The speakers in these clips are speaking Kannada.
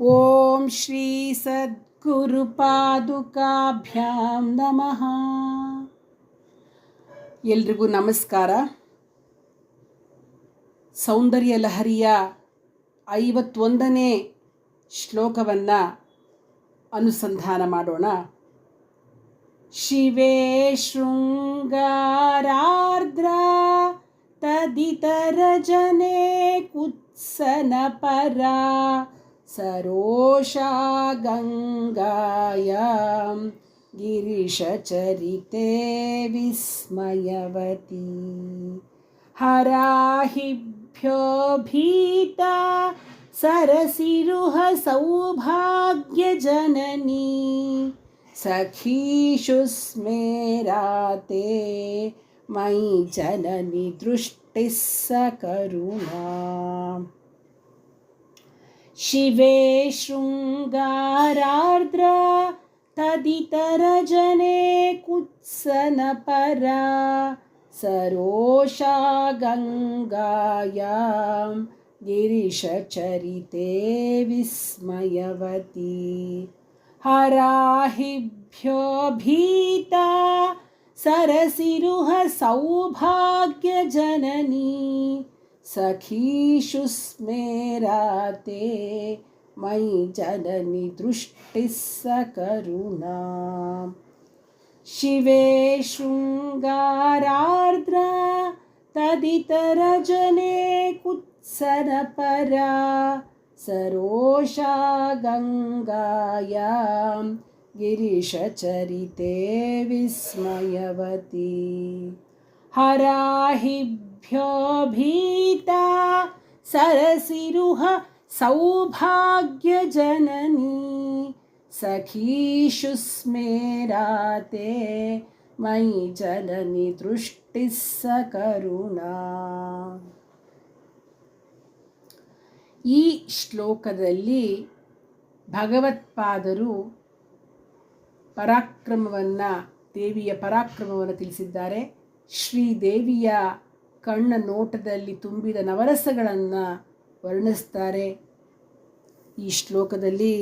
ಓಂ ಶ್ರೀ ಸದ್ಗುರುಪಾದುಕಾಭ್ಯಾಂ ನಮಃ ಎಲ್ರಿಗೂ ನಮಸ್ಕಾರ. ಸೌಂದರ್ಯ ಲಹರಿಯ ಐವತ್ತೊಂದನೇ ಶ್ಲೋಕವನ್ನು ಅನುಸಂಧಾನ ಮಾಡೋಣ. ಶಿವೇ ಶೃಂಗಾರಾರ್ದ್ರ ತದಿತರಜನೆ ಕುತ್ಸನ ಪರ सरोषा गङ्गायां गिरिशचरिते विस्मयवती। हराहिभ्यो भीता सरसिरुह सौभाग्यजननी सखीषु स्मेराते मयि जननि दृष्टिः सकरुणा। शिवे शृङ्गारार्द्र तदितरजने कुत्सनपरा सरोषा गङ्गायां गिरिशचरिते विस्मयवती। हराहिभ्यो भीता सरसिरुह सौभाग्यजननी सखीषु स्मेराते मयि जननि दृष्टिः सकरुणा शिवे शृङ्गारार्द्र तदितरजने कुत्सनपरा सरोषा गङ्गायां गिरिशचरिते विस्मयवती। हराहिभ्यो भीता सरसिरुह सौभाग्यजननी सखीषु स्मेराते मयि जननि दृष्टिः सकरुणा ಈ ಶ್ಲೋಕದಲ್ಲಿ ಭಗವತ್ಪಾದರು ಪರಾಕ್ರಮವನ್ನು ದೇವಿಯ ಪರಾಕ್ರಮವನ್ನು ತಿಳಿಸಿದ್ದಾರೆ ಶ್ರೀದೇವಿಯ ಕಣ್ಣ ನೋಟದಲ್ಲಿ ತುಂಬಿದ ನವರಸಗಳನ್ನು ವರ್ಣಿಸ್ತಾರೆ. ಈ ಶ್ಲೋಕದಲ್ಲಿ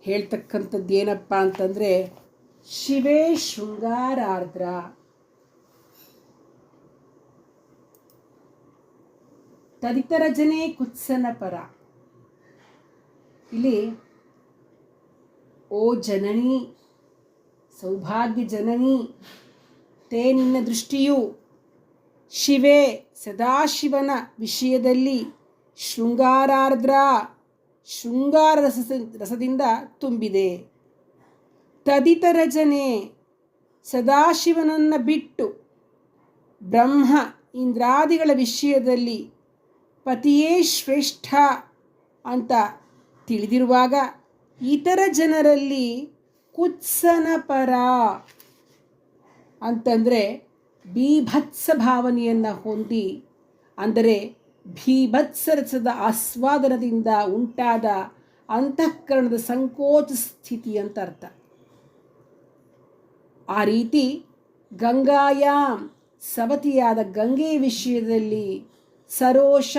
ಹೇಳ್ತಕ್ಕಂಥದ್ದು ಏನಪ್ಪ ಅಂತಂದರೆ, ಶಿವೇ ಶೃಂಗಾರಾರ್ದ್ರ. ತದಿತರಜನೆ ಕುತ್ಸನ ಪರ. ಇಲ್ಲಿ, ಓ ಜನನಿ ಸೌಭಾಗ್ಯ ಜನನಿ. ತೇ ನಿನ್ನ ದೃಷ್ಟಿಯು ಶಿವೆ ಸದಾಶಿವನ ವಿಷಯದಲ್ಲಿ ಶೃಂಗಾರಾರ್ದ್ರ ಶೃಂಗಾರ ರಸ ರಸದಿಂದ ತುಂಬಿದೆ. ತದಿತರ ಜನೆ ಸದಾಶಿವನನ್ನು ಬಿಟ್ಟು ಬ್ರಹ್ಮ ಇಂದ್ರಾದಿಗಳ ವಿಷಯದಲ್ಲಿ ಪತಿಯೇ ಶ್ರೇಷ್ಠ ಅಂತ ತಿಳಿದಿರುವಾಗ ಇತರ ಜನರಲ್ಲಿ ಕುತ್ಸನ ಪರ ಅಂತಂದರೆ ಬೀಭತ್ಸ ಭಾವನೆಯನ್ನು ಹೊಂದಿ, ಅಂದರೆ ಭೀಭತ್ಸರಸದ ಆಸ್ವಾದನದಿಂದ ಉಂಟಾದ ಅಂತಃಕರಣದ ಸಂಕೋಚ ಸ್ಥಿತಿ ಅಂತ ಅರ್ಥ. ಆ ರೀತಿ ಗಂಗಾಯಾಮ್ ಸವತಿಯಾದ ಗಂಗೆ ವಿಷಯದಲ್ಲಿ ಸರೋಷ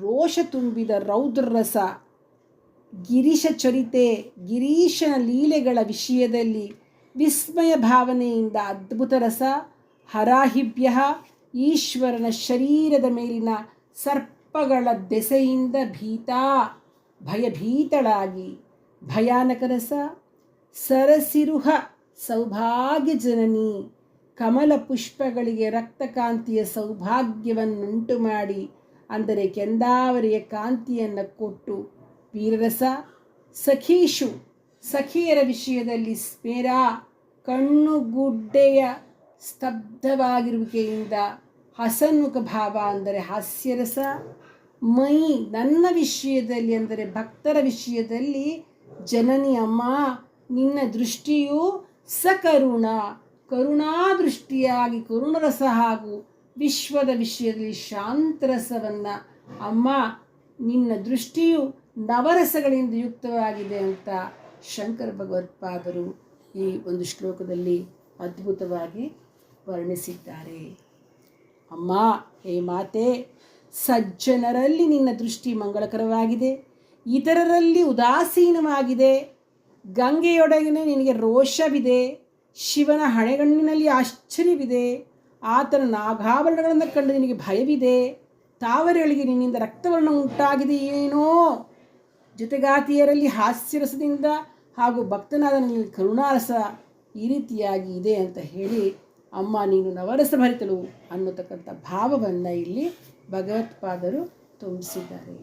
ರೋಷ ತುಂಬಿದ ರೌದ್ರರಸ ಗಿರೀಶ ಚರಿತೆ, ಗಿರೀಶನ ಲೀಲೆಗಳ ವಿಷಯದಲ್ಲಿ ವಿಸ್ಮಯ ಭಾವನೆಯಿಂದ ಅದ್ಭುತ ರಸ ಹರಾಹಿಭ್ಯ ಈಶ್ವರನ ಶರೀರದ ಮೇಲಿನ ಸರ್ಪಗಳ ದೆಸೆಯಿಂದ ಭೀತಾ, ಭಯಭೀತಳಾಗಿ ಭಯಾನಕ ರಸ, ಸರಸಿರುಹ, ಸೌಭಾಗ್ಯ ಜನನಿ, ಕಮಲ ಪುಷ್ಪಗಳಿಗೆ ರಕ್ತಕಾಂತಿಯ ಸೌಭಾಗ್ಯವನ್ನುಂಟು ಮಾಡಿ ಅಂದರೆ ಕೆಂದಾವರಿಯ ಕಾಂತಿಯನ್ನು ಕೊಟ್ಟು ವೀರರಸ ಸಖೀಶು, ಸಖಿಯರ ವಿಷಯದಲ್ಲಿ ಸ್ಮೇರ ಕಣ್ಣುಗುಡ್ಡೆಯ ಸ್ತಬ್ಧವಾಗಿರುವಿಕೆಯಿಂದ ಹಸನ್ಮುಖ ಭಾವ ಅಂದರೆ ಹಾಸ್ಯರಸ. ಮೈ ನನ್ನ ವಿಷಯದಲ್ಲಿ ಅಂದರೆ ಭಕ್ತರ ವಿಷಯದಲ್ಲಿ ಜನನಿ ಅಮ್ಮ, ನಿನ್ನ ದೃಷ್ಟಿಯು ಸಕರುಣ, ಕರುಣಾದೃಷ್ಟಿಯಾಗಿ ಕರುಣರಸ ಹಾಗೂ ವಿಶ್ವದ ವಿಷಯದಲ್ಲಿ ಶಾಂತರಸವನ್ನು. ಅಮ್ಮ, ನಿನ್ನ ದೃಷ್ಟಿಯು ನವರಸಗಳಿಂದ ಯುಕ್ತವಾಗಿದೆ ಅಂತ ಶಂಕರ ಭಗವತ್ಪಾದರು ಈ ಒಂದು ಶ್ಲೋಕದಲ್ಲಿ ಅದ್ಭುತವಾಗಿ ವರ್ಣಿಸಿದ್ದಾರೆ. ಅಮ್ಮ, ಹೇ ಮಾತೆ, ಸಜ್ಜನರಲ್ಲಿ ನಿನ್ನ ದೃಷ್ಟಿ ಮಂಗಳಕರವಾಗಿದೆ, ಇತರರಲ್ಲಿ ಉದಾಸೀನವಾಗಿದೆ ಗಂಗೆಯೊಡಗಿನ ನಿನಗೆ ರೋಷವಿದೆ, ಶಿವನ ಹಣೆಗಣ್ಣಿನಲ್ಲಿ ಆಶ್ಚರ್ಯವಿದೆ, ಆತನ ನಾಗಾಭರಣಗಳನ್ನು ಕಂಡು ನಿನಗೆ ಭಯವಿದೆ ತಾವರೆಗಳಿಗೆ ನಿನ್ನಿಂದ ರಕ್ತವರ್ಣ ಉಂಟಾಗಿದೆಯೇನೋ ಜೊತೆಗಾತಿಯರಲ್ಲಿ ಹಾಸ್ಯರಸದಿಂದ ಹಾಗೂ ಭಕ್ತನಾದ ನಿನ್ನಲ್ಲಿ ಕರುಣಾರಸ ಈ ರೀತಿಯಾಗಿ ಇದೆ ಅಂತ ಹೇಳಿ ಅಮ್ಮ ನೀನು ನವರಸ ಭರಿತಳು ಅನ್ನತಕ್ಕಂಥ ಭಾವವನ್ನು ಇಲ್ಲಿ ಭಗವತ್ಪಾದರು ತುಂಬಿಸಿದ್ದಾರೆ.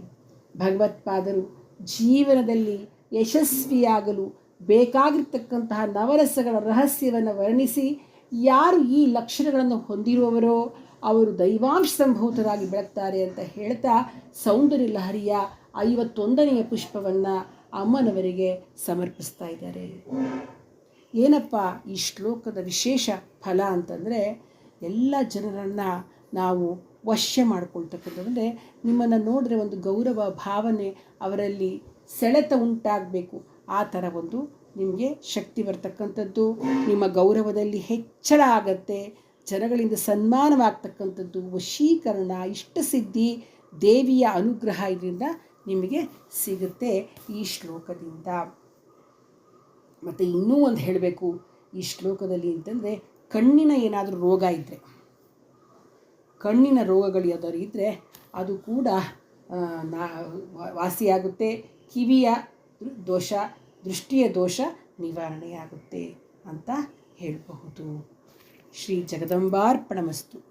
ಭಗವತ್ಪಾದರು ಜೀವನದಲ್ಲಿ ಯಶಸ್ವಿಯಾಗಲು ಬೇಕಾಗಿರ್ತಕ್ಕಂತಹ ನವರಸಗಳ ರಹಸ್ಯವನ್ನು ವರ್ಣಿಸಿ ಯಾರು ಈ ಲಕ್ಷಣಗಳನ್ನು ಹೊಂದಿರುವವರೋ ಅವರು ದೈವಾಂಶ ಸಂಭೂತರಾಗಿ ಬೆಳಗ್ತಾರೆ ಅಂತ ಹೇಳ್ತಾ ಸೌಂದರ್ಯ ಲಹರಿಯ ಐವತ್ತೊಂದನೆಯ ಪುಷ್ಪವನ್ನು ಅಮ್ಮನವರಿಗೆ ಸಮರ್ಪಿಸ್ತಾ ಇದ್ದಾರೆ. ಏನಪ್ಪ ಈ ಶ್ಲೋಕದ ವಿಶೇಷ ಫಲ ಅಂತಂದರೆ ಎಲ್ಲ ಜನರನ್ನು ನಾವು ವಶ್ಯ ಮಾಡ್ಕೊಳ್ತಕ್ಕಂಥದ್ದಂದರೆ ನಿಮ್ಮನ್ನು ನೋಡಿದ್ರೆ ಒಂದು ಗೌರವ, ಭಾವನೆ ಅವರಲ್ಲಿ ಸೆಳೆತ ಉಂಟಾಗಬೇಕು. ಆ ಥರ ಒಂದು ನಿಮಗೆ ಶಕ್ತಿ ಬರ್ತಕ್ಕಂಥದ್ದು, ನಿಮ್ಮ ಗೌರವದಲ್ಲಿ ಹೆಚ್ಚಳ ಆಗತ್ತೆ, ಜನಗಳಿಂದ ಸನ್ಮಾನವಾಗ್ತಕ್ಕಂಥದ್ದು, ವಶೀಕರಣ, ಇಷ್ಟಸಿದ್ಧಿ, ದೇವಿಯ ಅನುಗ್ರಹ ಇದರಿಂದ ನಿಮಗೆ ಸಿಗುತ್ತೆ ಈ ಶ್ಲೋಕದಿಂದ. ಮತ್ತು ಇನ್ನೂ ಒಂದು ಹೇಳಬೇಕು, ಈ ಶ್ಲೋಕದಲ್ಲಿ ಅಂತಂದರೆ ಕಣ್ಣಿನ ಏನಾದರೂ ರೋಗ ಇದ್ದರೆ ಕಣ್ಣಿನ ರೋಗಗಳು ಯಾವ್ದಾದ್ರು ಇದ್ದರೆ ಅದು ಕೂಡ ನಾ, ವಾಸಿಯಾಗುತ್ತೆ, ಕಿವಿಯ ದೋಷ, ದೃಷ್ಟಿಯ ದೋಷ ನಿವಾರಣೆಯಾಗುತ್ತೆ ಅಂತ ಹೇಳಬಹುದು. ಶ್ರೀ ಜಗದಂಬಾರ್ಪಣಮಸ್ತು.